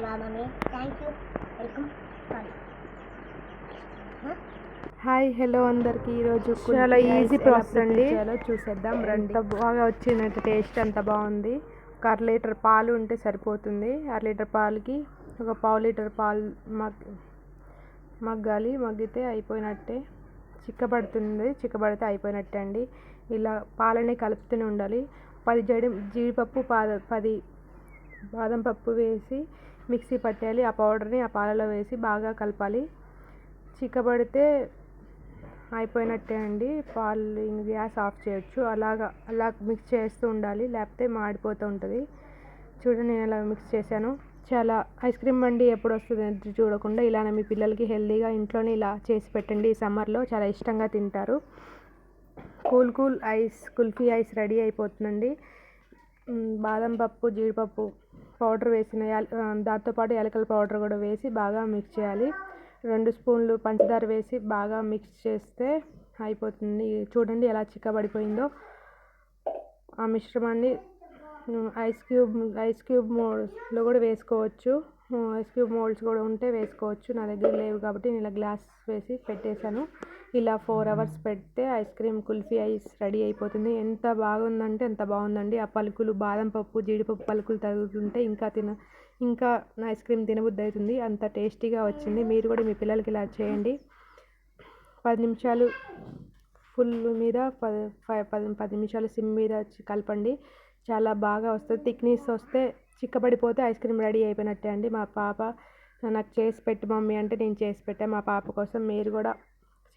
కదా mummy thank you welcome sorry hi hello అందరికి. ఈరోజు చాలా easy process అండి. చూసేద్దాం ఎంత ఎంత బాగా వచ్చిందంటే టేస్ట్ అంత బాగుంది. ఒక అర లీటర్ పాలు ఉంటే సరిపోతుంది. అర లీటర్ పాలకి ఒక పావు లీటర్ పాలు మగ్ మగ్గాలి. మగ్గితే అయిపోయినట్టే. చిక్కబడుతుంది. చిక్కబడితే అయిపోయినట్టే అండి. ఇలా పాలని కలుపుతూనే ఉండాలి. పది జడి జీడిపప్పు పాద పది బాదం పప్పు వేసి మిక్సీ పట్టేయాలి. ఆ పౌడర్ని ఆ పాలలో వేసి బాగా కలపాలి. చిక్కబడితే అయిపోయినట్టే అండి. పాలు గ్యాస్ ఆఫ్ చేయొచ్చు. అలాగా అలా మిక్స్ చేస్తూ ఉండాలి. లేకపోతే మాడిపోతూ ఉంటుంది. చూడండి నేను అలా మిక్స్ చేశాను. చాలా ఐస్ క్రీమ్ బండి ఎప్పుడు వస్తుంది చూడకుండా ఇలానే మీ పిల్లలకి హెల్తీగా ఇంట్లోనే ఇలా చేసి పెట్టండి. ఈ సమ్మర్లో చాలా ఇష్టంగా తింటారు. Cool cool ice kulfi ice ready అయిపోతుందండి. బాదం పప్పు జీడిపప్పు పౌడర్ వేసిన దాంతోపాటు ఎలకల పౌడర్ కూడా వేసి బాగా మిక్స్ చేయాలి. రెండు స్పూన్లు పంచదార వేసి బాగా మిక్స్ చేస్తే అయిపోతుంది. చూడండి ఎలా చిక్కబడిపోయిందో. ఆ మిశ్రమాన్ని ఐస్ క్యూబ్ ఐస్ క్యూబ్ మోల్డ్స్లో కూడా వేసుకోవచ్చు. ఐస్ క్యూబ్ మోల్డ్స్ కూడా ఉంటే వేసుకోవచ్చు. నా దగ్గర లేవు కాబట్టి నేను ఇలా గ్లాస్ వేసి పెట్టేశాను. ఇలా ఫోర్ అవర్స్ పెడితే ice cream kulfi ice ready అయిపోతుంది. ఎంత బాగుందంటే ఎంత బాగుందండి. ఆ పలుకులు బాదం పప్పు జీడిపప్పు పలుకులు తగులుతుంటే ఇంకా తిన ఇంకా ఐస్ క్రీమ్ తినబుద్ధి అవుతుంది అంత టేస్టీగా వచ్చింది. మీరు కూడా మీ పిల్లలకి ఇలా చేయండి. పది నిమిషాలు ఫుల్ మీద పది ఫైవ్ పది పది నిమిషాలు సిమ్ మీద కలపండి. చాలా బాగా వస్తుంది. థిక్నెస్ వస్తే చిక్కబడిపోతే ఐస్ క్రీమ్ రెడీ అయిపోయినట్టే అండి. మా పాప నాకు చేసి పెట్టు మమ్మీ అంటే నేను చేసి పెట్టాను మా పాప కోసం మీరు కూడా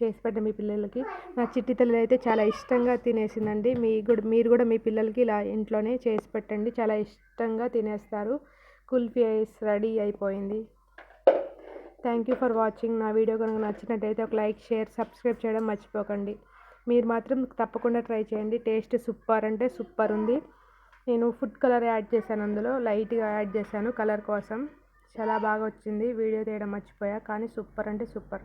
చేసి పెట్టండి మీ పిల్లలకి. నా చిట్టి తల్లి అయితే చాలా ఇష్టంగా తినేసిందండి. మీ కూడా మీరు కూడా మీ పిల్లలకి ఇలా ఇంట్లోనే చేసి పెట్టండి. చాలా ఇష్టంగా తినేస్తారు. కుల్ఫీ ఐస్ రెడీ అయిపోయింది. థ్యాంక్ యూ ఫర్ వాచింగ్ నా వీడియో కనుక నచ్చినట్టయితే ఒక లైక్ షేర్ సబ్స్క్రైబ్ చేయడం మర్చిపోకండి. మీరు మాత్రం తప్పకుండా ట్రై చేయండి. టేస్ట్ సూపర్ అంటే సూపర్ ఉంది. నేను ఫుడ్ కలర్ యాడ్ చేశాను అందులో. లైట్గా యాడ్ చేశాను కలర్ కోసం. చాలా బాగా వచ్చింది. వీడియో తీయడం మర్చిపోయా. కానీ సూపర్ అంటే సూపర్.